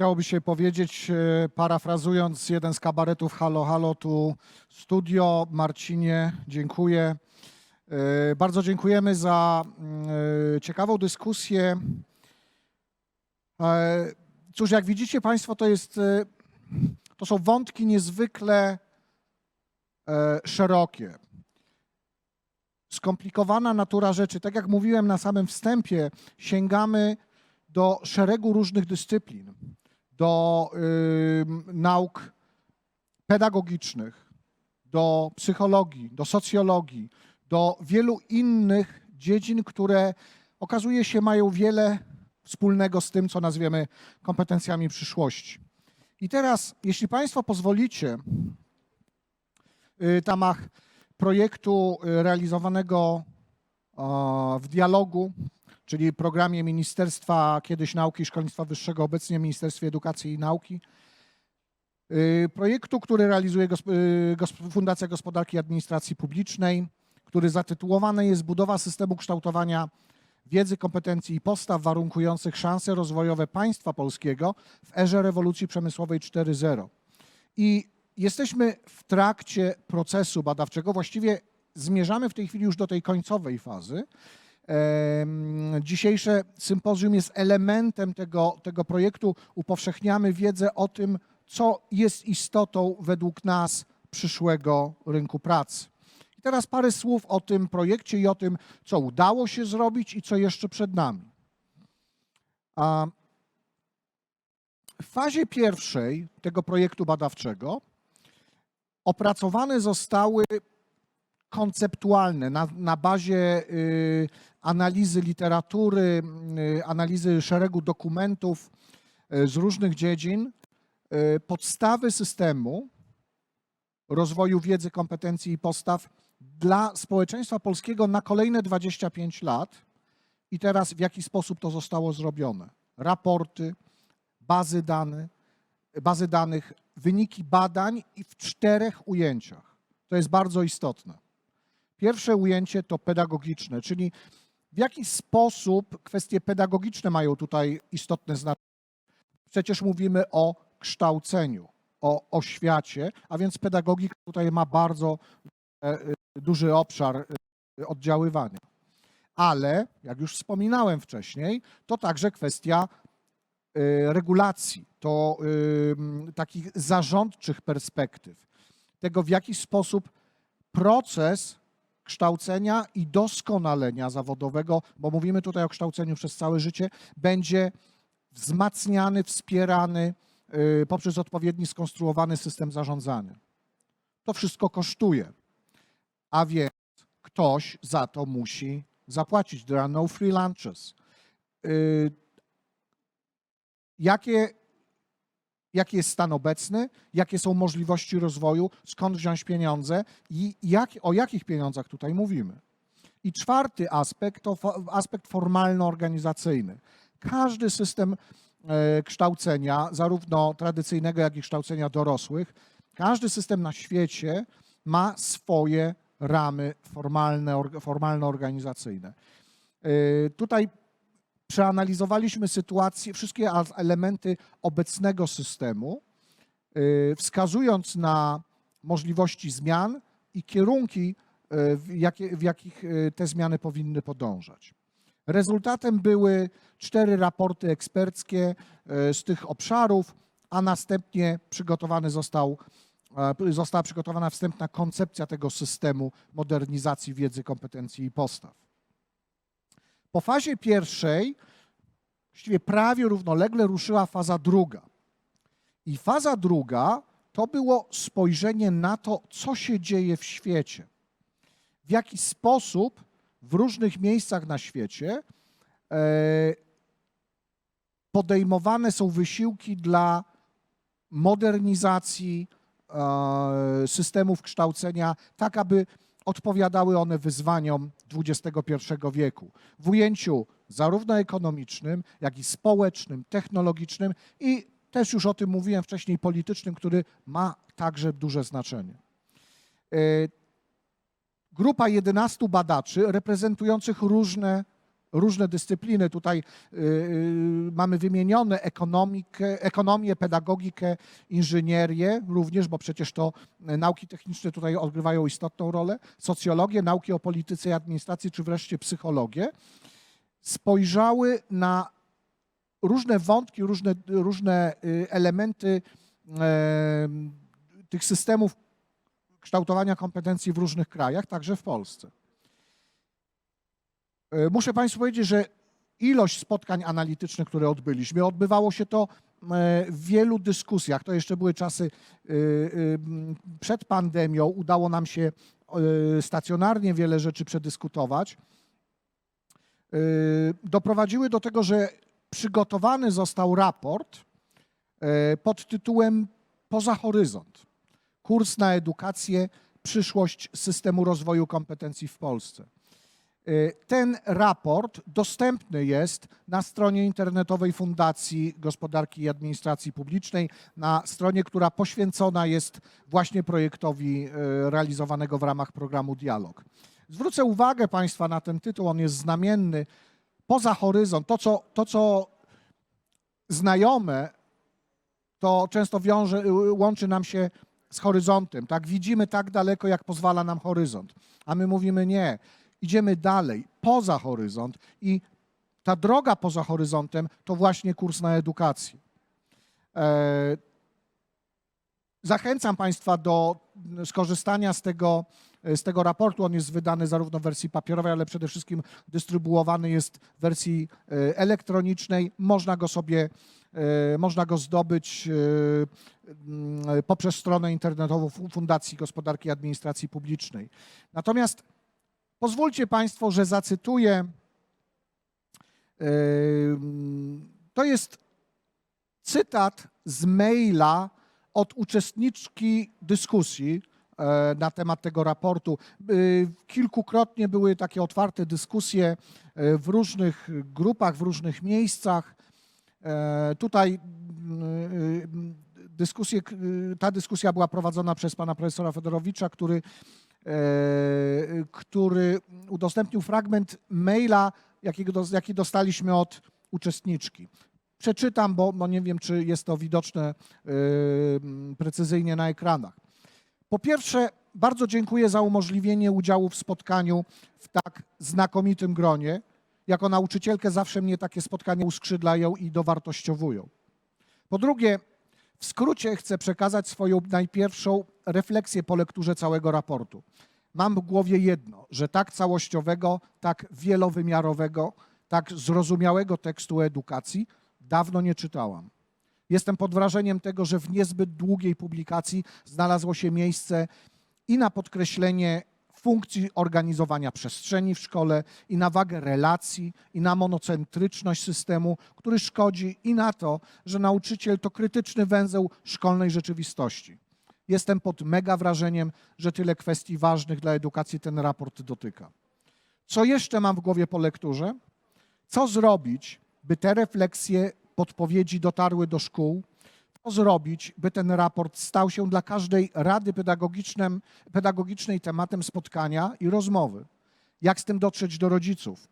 Chciałoby się powiedzieć, e, parafrazując jeden z kabaretów Halo Halo, tu studio. Marcinie, dziękuję. E, Bardzo dziękujemy za mm, e, ciekawą dyskusję. Cóż, jak widzicie Państwo, to, jest, to są wątki niezwykle szerokie. Skomplikowana natura rzeczy. Tak jak mówiłem na samym wstępie, sięgamy do szeregu różnych dyscyplin, do ym, nauk pedagogicznych, do psychologii, do socjologii, do wielu innych dziedzin, które okazuje się mają wiele wspólnego z tym, co nazwiemy kompetencjami przyszłości. I teraz, jeśli Państwo pozwolicie, y, w ramach projektu y, realizowanego w dialogu, czyli programie Ministerstwa kiedyś Nauki i Szkolnictwa Wyższego, obecnie Ministerstwie Edukacji i Nauki, y, projektu, który realizuje y, Fundacja Gospodarki i Administracji Publicznej, który zatytułowany jest Budowa systemu kształtowania wiedzy, kompetencji i postaw warunkujących szanse rozwojowe państwa polskiego w erze rewolucji przemysłowej 4.0. I jesteśmy w trakcie procesu badawczego, właściwie zmierzamy w tej chwili już do tej końcowej fazy. Dzisiejsze sympozjum jest elementem tego, tego projektu. Upowszechniamy wiedzę o tym, co jest istotą według nas przyszłego rynku pracy. I teraz parę słów o tym projekcie i o tym, co udało się zrobić i co jeszcze przed nami. A w fazie pierwszej tego projektu badawczego opracowane zostały konceptualne na, na bazie y, analizy literatury, y, analizy szeregu dokumentów y, z różnych dziedzin, y, podstawy systemu rozwoju wiedzy, kompetencji i postaw dla społeczeństwa polskiego na kolejne 25 lat. I teraz w jaki sposób to zostało zrobione? Raporty, bazy, bazy danych, wyniki badań i w czterech ujęciach. To jest bardzo istotne. Pierwsze ujęcie to pedagogiczne, czyli w jaki sposób kwestie pedagogiczne mają tutaj istotne znaczenie. Przecież mówimy o kształceniu, o oświacie, a więc pedagogika tutaj ma bardzo e, e, duży obszar e, oddziaływania. Ale, jak już wspominałem wcześniej, to także kwestia regulacji, to takich zarządczych perspektyw, tego w jaki sposób proces kształcenia i doskonalenia zawodowego, bo mówimy tutaj o kształceniu przez całe życie, będzie wzmacniany, wspierany y, poprzez odpowiedni skonstruowany system zarządzania. To wszystko kosztuje, a więc ktoś za to musi zapłacić. There are no free lunches. Y, Jakie, jaki jest stan obecny, jakie są możliwości rozwoju, skąd wziąć pieniądze i jak, o jakich pieniądzach tutaj mówimy. I czwarty aspekt to aspekt formalno-organizacyjny. Każdy system e, kształcenia, zarówno tradycyjnego, jak i kształcenia dorosłych, każdy system na świecie ma swoje ramy formalne, org- formalno-organizacyjne. E, Tutaj przeanalizowaliśmy sytuację, wszystkie elementy obecnego systemu, y, wskazując na możliwości zmian i kierunki, y, w, jakie, w jakich y, te zmiany powinny podążać. Rezultatem były cztery raporty eksperckie z tych obszarów, a następnie przygotowany został, została przygotowana wstępna koncepcja tego systemu modernizacji wiedzy, kompetencji i postaw. Po fazie pierwszej, właściwie prawie równolegle ruszyła faza druga. I faza druga to było spojrzenie na to, co się dzieje w świecie. W jaki sposób w różnych miejscach na świecie e, podejmowane są wysiłki dla modernizacji e, systemów kształcenia, tak aby odpowiadały one wyzwaniom XXI wieku w ujęciu zarówno ekonomicznym, jak i społecznym, technologicznym i też już o tym mówiłem wcześniej, politycznym, który ma także duże znaczenie. E, Grupa 11 badaczy reprezentujących różne różne dyscypliny. Tutaj y, y, mamy wymienione ekonomikę, ekonomię, pedagogikę, inżynierię również, bo przecież to y, nauki techniczne tutaj odgrywają istotną rolę, socjologię, nauki o polityce i administracji, czy wreszcie psychologię, spojrzały na różne wątki, różne, różne elementy em, tych systemów kształtowania kompetencji w różnych krajach, także w Polsce. E, Muszę Państwu powiedzieć, że ilość spotkań analitycznych, które odbyliśmy, odbywało się to e, w wielu dyskusjach. To jeszcze były czasy m, przed pandemią. Udało nam się e, stacjonarnie wiele rzeczy przedyskutować. E, Doprowadziły do tego, że przygotowany został raport e, pod tytułem Poza horyzont. Kurs na edukację, przyszłość systemu rozwoju kompetencji w Polsce. Y, Ten raport dostępny jest na stronie internetowej Fundacji Gospodarki i Administracji Publicznej, na stronie, która poświęcona jest właśnie projektowi y, realizowanego w ramach programu Dialog. Zwrócę uwagę Państwa na ten tytuł, on jest znamienny. Poza horyzont, to co, to, co znajome, to często wiąże, y, łączy nam się z horyzontem. Tak? Widzimy tak daleko, jak pozwala nam horyzont. A my mówimy nie idziemy dalej, poza horyzont i ta droga poza horyzontem to właśnie kurs na edukację. E, Zachęcam Państwa do skorzystania z tego, z tego raportu. On jest wydany zarówno w wersji papierowej, ale przede wszystkim dystrybuowany jest w wersji e, elektronicznej. Można go sobie, e, można go zdobyć poprzez stronę internetową Fu- Fundacji Gospodarki i Administracji Publicznej. Natomiast Pozwólcie Państwo, że zacytuję. Ym, To jest cytat z maila od uczestniczki dyskusji e, na temat tego raportu. Y, Kilkukrotnie były takie otwarte dyskusje e, w różnych grupach, w różnych miejscach. E, Tutaj mm, y, dyskusje, y, ta dyskusja była prowadzona przez pana profesora Fedorowicza, który który udostępnił fragment maila, jaki dostaliśmy od uczestniczki. Przeczytam, bo, bo nie wiem, czy jest to widoczne e, precyzyjnie na ekranach. Po pierwsze, bardzo dziękuję za umożliwienie udziału w spotkaniu w tak znakomitym gronie. Jako nauczycielkę zawsze mnie takie spotkania uskrzydlają i dowartościowują. Po drugie, w skrócie chcę przekazać swoją najpierwszą refleksję po lekturze całego raportu. Mam w głowie jedno, że tak całościowego, tak wielowymiarowego, tak zrozumiałego tekstu edukacji dawno nie czytałam. Jestem pod wrażeniem tego, że w niezbyt długiej publikacji znalazło się miejsce i na podkreślenie funkcji organizowania przestrzeni w szkole, i na wagę relacji, i na monocentryczność systemu, który szkodzi, i na to, że nauczyciel to krytyczny węzeł szkolnej rzeczywistości. Jestem pod mega wrażeniem, że tyle kwestii ważnych dla edukacji ten raport dotyka. Co jeszcze mam w głowie po lekturze? Co zrobić, by te refleksje, podpowiedzi dotarły do szkół? Co zrobić, by ten raport stał się dla każdej rady pedagogicznej tematem spotkania i rozmowy? Jak z tym dotrzeć do rodziców?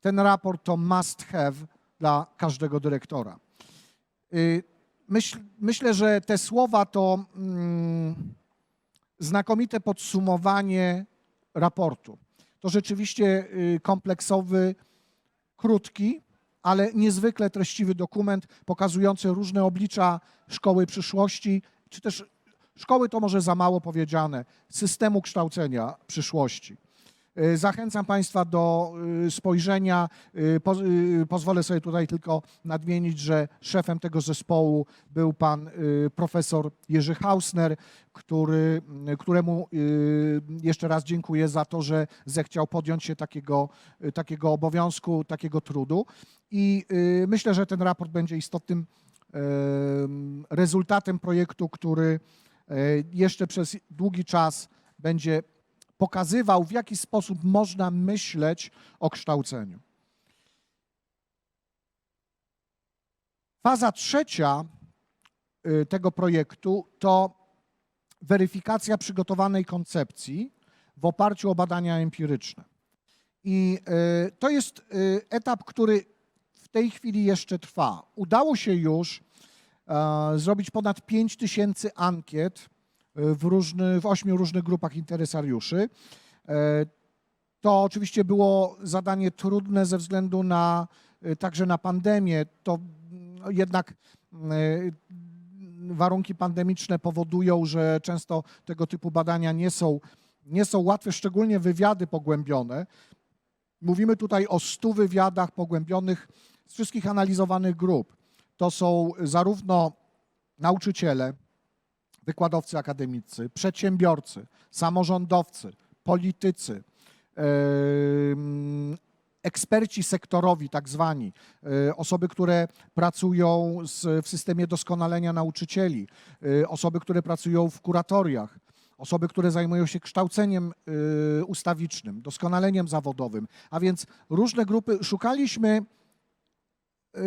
Ten raport to must have dla każdego dyrektora. Y, Myśl, myślę, że te słowa to mm, znakomite podsumowanie raportu. To rzeczywiście y, kompleksowy, krótki, ale niezwykle treściwy dokument pokazujący różne oblicza szkoły przyszłości, czy też szkoły to może za mało powiedziane, systemu kształcenia przyszłości. Y, Zachęcam Państwa do y, spojrzenia. Po- y, Pozwolę sobie tutaj tylko nadmienić, że szefem tego zespołu był pan profesor Jerzy Hausner, który, któremu jeszcze raz dziękuję za to, że zechciał podjąć się takiego, takiego obowiązku, takiego trudu. I myślę, że ten raport będzie istotnym em, rezultatem projektu, który e, jeszcze przez długi czas będzie pokazywał, w jaki sposób można myśleć o kształceniu. Faza trzecia y, tego projektu to weryfikacja przygotowanej koncepcji w oparciu o badania empiryczne. I e, to jest e, etap, który w tej chwili jeszcze trwa. Udało się już e, zrobić ponad 5 tysięcy ankiet w, różny, w ośmiu różnych grupach interesariuszy. E, To oczywiście było zadanie trudne ze względu na e, także na pandemię. To mm, jednak e, warunki pandemiczne powodują, że często tego typu badania nie są, nie są łatwe, szczególnie wywiady pogłębione. Mówimy tutaj o 100 wywiadach pogłębionych z wszystkich analizowanych grup. To są zarówno nauczyciele, wykładowcy akademicy, przedsiębiorcy, samorządowcy, politycy, eksperci sektorowi, tak zwani, e, osoby, które pracują w systemie doskonalenia nauczycieli, e, osoby, które pracują w kuratoriach, osoby, które zajmują się kształceniem e, ustawicznym, doskonaleniem zawodowym, a więc różne grupy. Szukaliśmy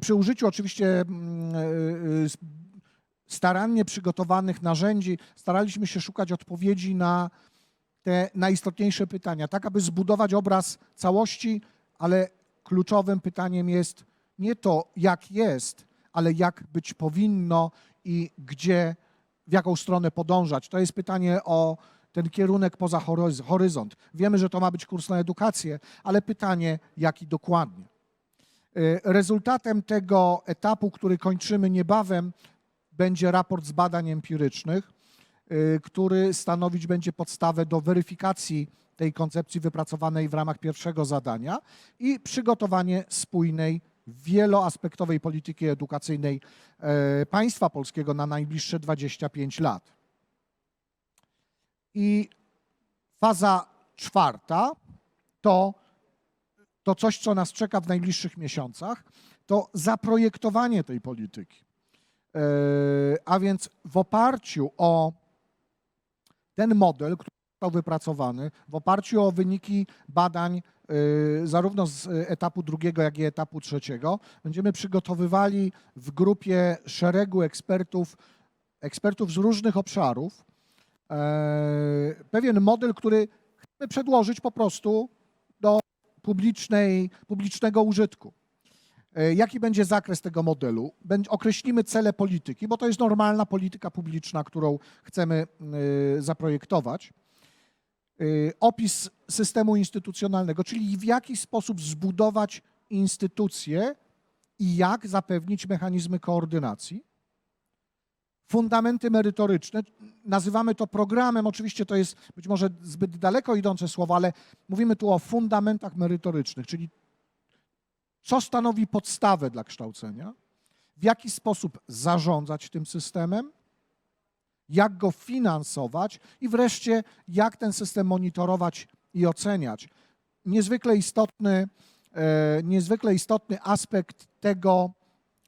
przy użyciu oczywiście mm, starannie przygotowanych narzędzi, staraliśmy się szukać odpowiedzi na te najistotniejsze pytania, tak aby zbudować obraz całości, ale kluczowym pytaniem jest nie to, jak jest, ale jak być powinno i gdzie, w jaką stronę podążać. To jest pytanie o ten kierunek poza horyz- horyzont. Wiemy, że to ma być kurs na edukację, ale pytanie, jaki dokładnie. Y, Rezultatem tego etapu, który kończymy niebawem, będzie raport z badań empirycznych, y, który stanowić będzie podstawę do weryfikacji tej koncepcji wypracowanej w ramach pierwszego zadania i przygotowanie spójnej, wieloaspektowej polityki edukacyjnej e, państwa polskiego na najbliższe 25 lat. I faza czwarta to to coś, co nas czeka w najbliższych miesiącach, to zaprojektowanie tej polityki. E, A więc w oparciu o ten model, który został wypracowany, w oparciu o wyniki badań e, zarówno z etapu drugiego, jak i etapu trzeciego, będziemy przygotowywali w grupie szeregu ekspertów, ekspertów z różnych obszarów, e, pewien model, który chcemy przedłożyć po prostu do publicznej, publicznego użytku. E, Jaki będzie zakres tego modelu? Określimy cele polityki, bo to jest normalna polityka publiczna, którą chcemy y, zaprojektować. Y, Opis systemu instytucjonalnego, czyli w jaki sposób zbudować instytucje i jak zapewnić mechanizmy koordynacji. Fundamenty merytoryczne, nazywamy to programem, oczywiście to jest być może zbyt daleko idące słowo, ale mówimy tu o fundamentach merytorycznych, czyli co stanowi podstawę dla kształcenia, w jaki sposób zarządzać tym systemem, jak go finansować i wreszcie jak ten system monitorować i oceniać. Niezwykle istotny, e, niezwykle istotny aspekt tego,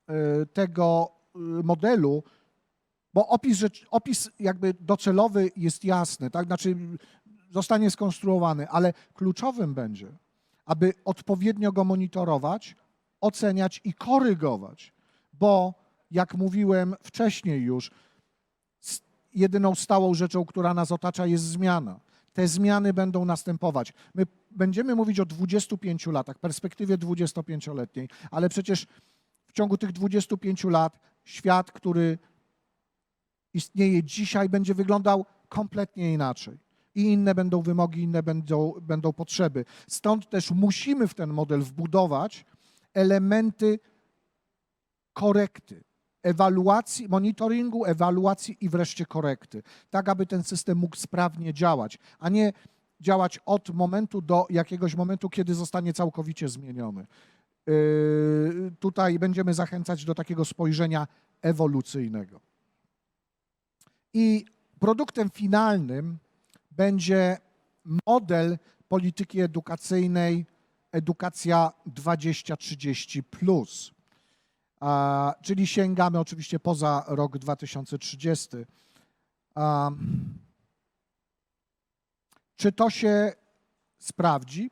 e, tego e, modelu, bo opis, opis jakby docelowy jest jasny, tak? Znaczy zostanie skonstruowany, ale kluczowym będzie, aby odpowiednio go monitorować, oceniać i korygować, bo jak mówiłem wcześniej już, jedyną stałą rzeczą, która nas otacza, jest zmiana. Te zmiany będą następować. My będziemy mówić o 25 latach, perspektywie 25-letniej, ale przecież w ciągu tych 25 lat świat, który istnieje dzisiaj, będzie wyglądał kompletnie inaczej. I inne będą wymogi, inne będą, będą potrzeby. Stąd też musimy w ten model wbudować elementy korekty, ewaluacji, monitoringu, ewaluacji i wreszcie korekty, tak aby ten system mógł sprawnie działać, a nie działać od momentu do jakiegoś momentu, kiedy zostanie całkowicie zmieniony. Yy, Tutaj będziemy zachęcać do takiego spojrzenia ewolucyjnego. I produktem finalnym będzie model polityki edukacyjnej Edukacja 2030. A, czyli sięgamy oczywiście poza rok 2030. A, czy to się sprawdzi?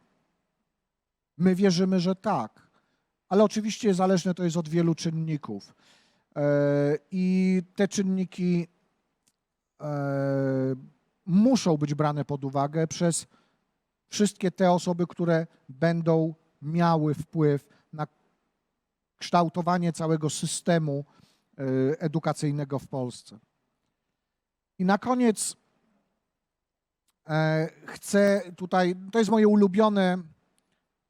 My wierzymy, że tak, ale oczywiście zależne to jest od wielu czynników. E, I te czynniki e, muszą być brane pod uwagę przez wszystkie te osoby, które będą miały wpływ na kształtowanie całego systemu y, edukacyjnego w Polsce. I na koniec e, chcę tutaj, to jest moje ulubione,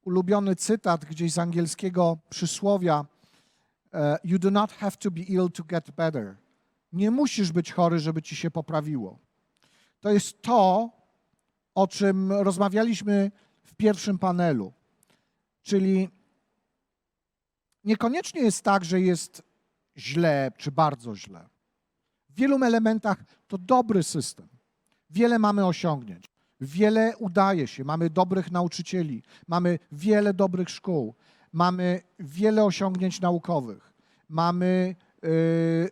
ulubiony cytat gdzieś z angielskiego przysłowia e, You do not have to be ill to get better. Nie musisz być chory, żeby ci się poprawiło. To jest to, o czym rozmawialiśmy w pierwszym panelu. Czyli niekoniecznie jest tak, że jest źle czy bardzo źle. W wielu elementach to dobry system. Wiele mamy osiągnięć. Wiele udaje się. Mamy dobrych nauczycieli, mamy wiele dobrych szkół, mamy wiele osiągnięć naukowych, mamy yy,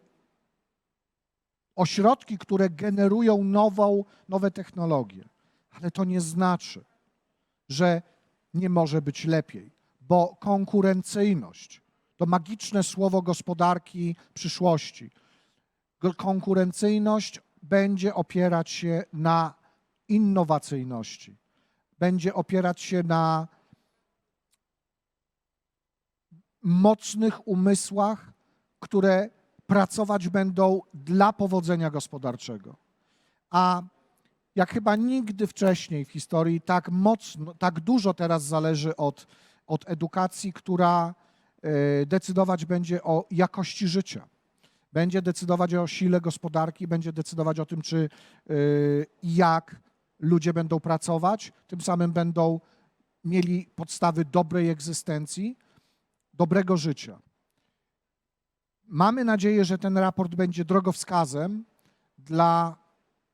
ośrodki, które generują nową, nowe technologie. Ale to nie znaczy, że nie może być lepiej, bo konkurencyjność to magiczne słowo gospodarki przyszłości. Konkurencyjność będzie opierać się na innowacyjności, będzie opierać się na mocnych umysłach, które pracować będą dla powodzenia gospodarczego. A jak chyba nigdy wcześniej w historii, tak mocno, tak dużo teraz zależy od, od edukacji, która e, decydować będzie o jakości życia. Będzie decydować o sile gospodarki, będzie decydować o tym, czy e, i jak ludzie będą pracować, tym samym będą mieli podstawy dobrej egzystencji, dobrego życia. Mamy nadzieję, że ten raport będzie drogowskazem dla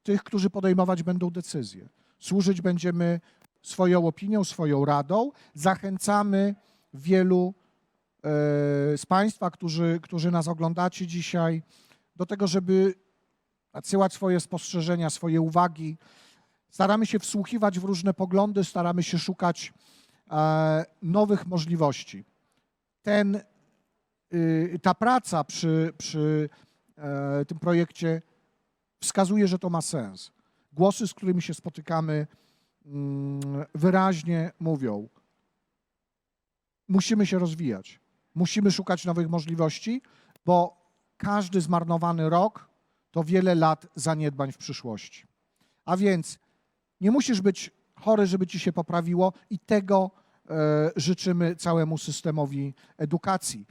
tych, którzy podejmować będą decyzje. Służyć będziemy swoją opinią, swoją radą. Zachęcamy wielu e, z Państwa, którzy, którzy nas oglądacie dzisiaj, do tego, żeby nadsyłać swoje spostrzeżenia, swoje uwagi. Staramy się wsłuchiwać w różne poglądy, staramy się szukać e, nowych możliwości. Ten, ta praca przy, przy e, tym projekcie wskazuje, że to ma sens. Głosy, z którymi się spotykamy, mm, wyraźnie mówią: musimy się rozwijać, musimy szukać nowych możliwości, bo każdy zmarnowany rok to wiele lat zaniedbań w przyszłości. A więc nie musisz być chory, żeby ci się poprawiło, i tego życzymy całemu systemowi edukacji.